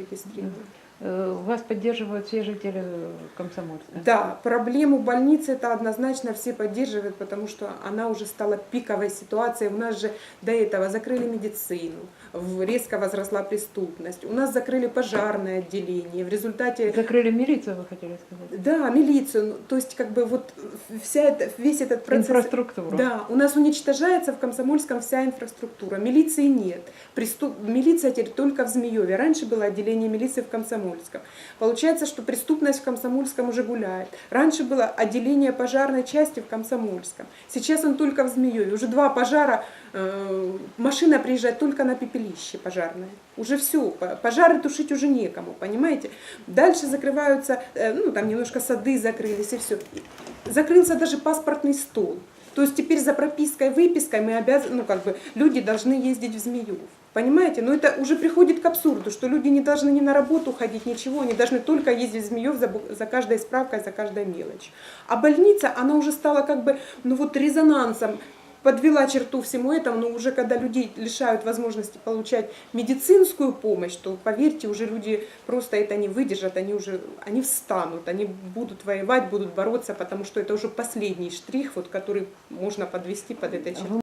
регистрируют. Э, Вас поддерживают все жители Комсомольска? Да, проблему больницы это однозначно все поддерживают, потому что она уже стала пиковой ситуацией. У нас же до этого закрыли медицину, резко возросла преступность. У нас закрыли пожарное отделение. В результате Закрыли милицию, вы хотели сказать? Да, милицию. Ну, То есть, как бы вот вся это, весь этот процесс. Инфраструктуру. Да, у нас уничтожается в Комсомольском вся инфраструктура. Милиции нет. Преступ... Милиция теперь только в Змееве. Раньше было отделение милиции в Комсомольском. Получается, что преступность в Комсомольском уже гуляет. Раньше было отделение пожарной части в Комсомольском. Сейчас он только в Змееве. Уже два пожара. э, машина приезжает только на пепелище пожарное. Уже все. Пожары тушить уже некому, понимаете? Дальше закрываются, э, ну там немножко сады закрылись и все. Закрылся даже паспортный стол. То есть теперь за пропиской, выпиской мы обязаны, ну как бы люди должны ездить в Змеюв. Понимаете? Но это уже приходит к абсурду, что люди не должны ни на работу ходить, ничего, они должны только ездить в Змеев за, за каждой справкой, за каждой мелочью. А больница, она уже стала как бы, ну вот резонансом, подвела черту всему этому, но уже когда людей лишают возможности получать медицинскую помощь, то поверьте, уже люди просто это не выдержат, они уже, они встанут, они будут воевать, будут бороться, потому что это уже последний штрих, вот, который можно подвести под этой чертой.